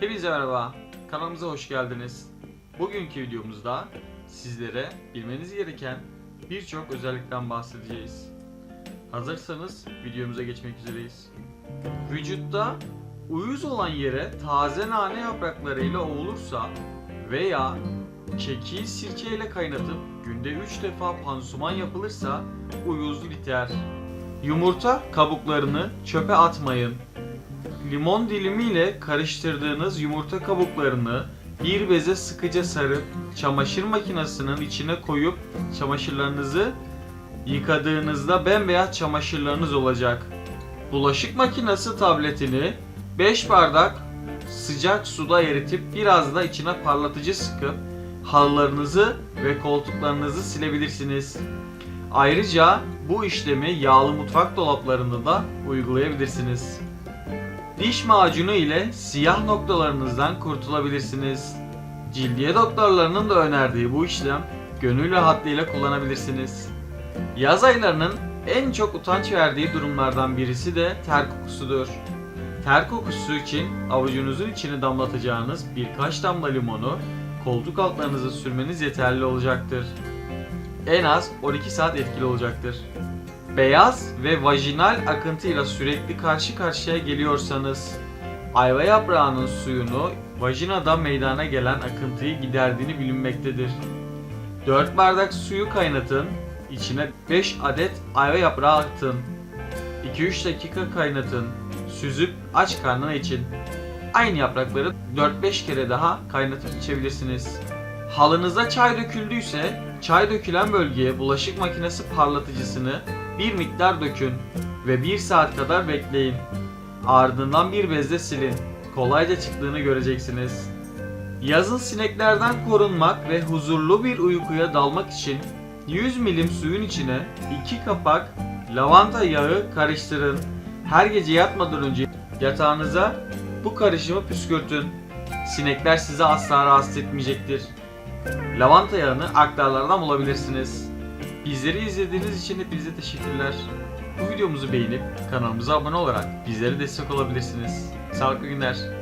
Hepinize merhaba, kanalımıza hoş geldiniz. Bugünkü videomuzda sizlere bilmeniz gereken birçok özellikten bahsedeceğiz. Hazırsanız videomuza geçmek üzereyiz. Vücutta uyuz olan yere taze nane yapraklarıyla ovulursa veya kekiği sirkeyle kaynatıp günde 3 defa pansuman yapılırsa uyuz biter. Yumurta kabuklarını çöpe atmayın. Limon dilimiyle karıştırdığınız yumurta kabuklarını bir beze sıkıca sarıp çamaşır makinesinin içine koyup çamaşırlarınızı yıkadığınızda bembeyaz çamaşırlarınız olacak. Bulaşık makinesi tabletini 5 bardak sıcak suda eritip biraz da içine parlatıcı sıkıp halılarınızı ve koltuklarınızı silebilirsiniz. Ayrıca bu işlemi yağlı mutfak dolaplarında da uygulayabilirsiniz. Diş macunu ile siyah noktalarınızdan kurtulabilirsiniz. Cildiye doktorlarının da önerdiği bu işlem gönül rahatlığıyla kullanabilirsiniz. Yaz aylarının en çok utanç verdiği durumlardan birisi de ter kokusudur. Ter kokusu için avucunuzun içine damlatacağınız birkaç damla limonu koltuk altlarınıza sürmeniz yeterli olacaktır. En az 12 saat etkili olacaktır. Beyaz ve vajinal akıntıyla sürekli karşı karşıya geliyorsanız, ayva yaprağının suyunu vajinada meydana gelen akıntıyı giderdiğini bilinmektedir. 4 bardak suyu kaynatın, içine 5 adet ayva yaprağı atın. 2-3 dakika kaynatın, süzüp aç karnına için. Aynı yaprakları 4-5 kere daha kaynatıp içebilirsiniz. Halınıza çay döküldüyse çay dökülen bölgeye bulaşık makinesi parlatıcısını bir miktar dökün ve 1 saat kadar bekleyin. Ardından bir bezle silin. Kolayca çıktığını göreceksiniz. Yazın sineklerden korunmak ve huzurlu bir uykuya dalmak için 100 milim suyun içine 2 kapak lavanta yağı karıştırın. Her gece yatmadan önce yatağınıza bu karışımı püskürtün. Sinekler sizi asla rahatsız etmeyecektir. Lavanta yağını aktarlardan bulabilirsiniz. Bizleri izlediğiniz için hepinize teşekkürler. Bu videomuzu beğenip kanalımıza abone olarak bizlere destek olabilirsiniz. Sağlıklı günler.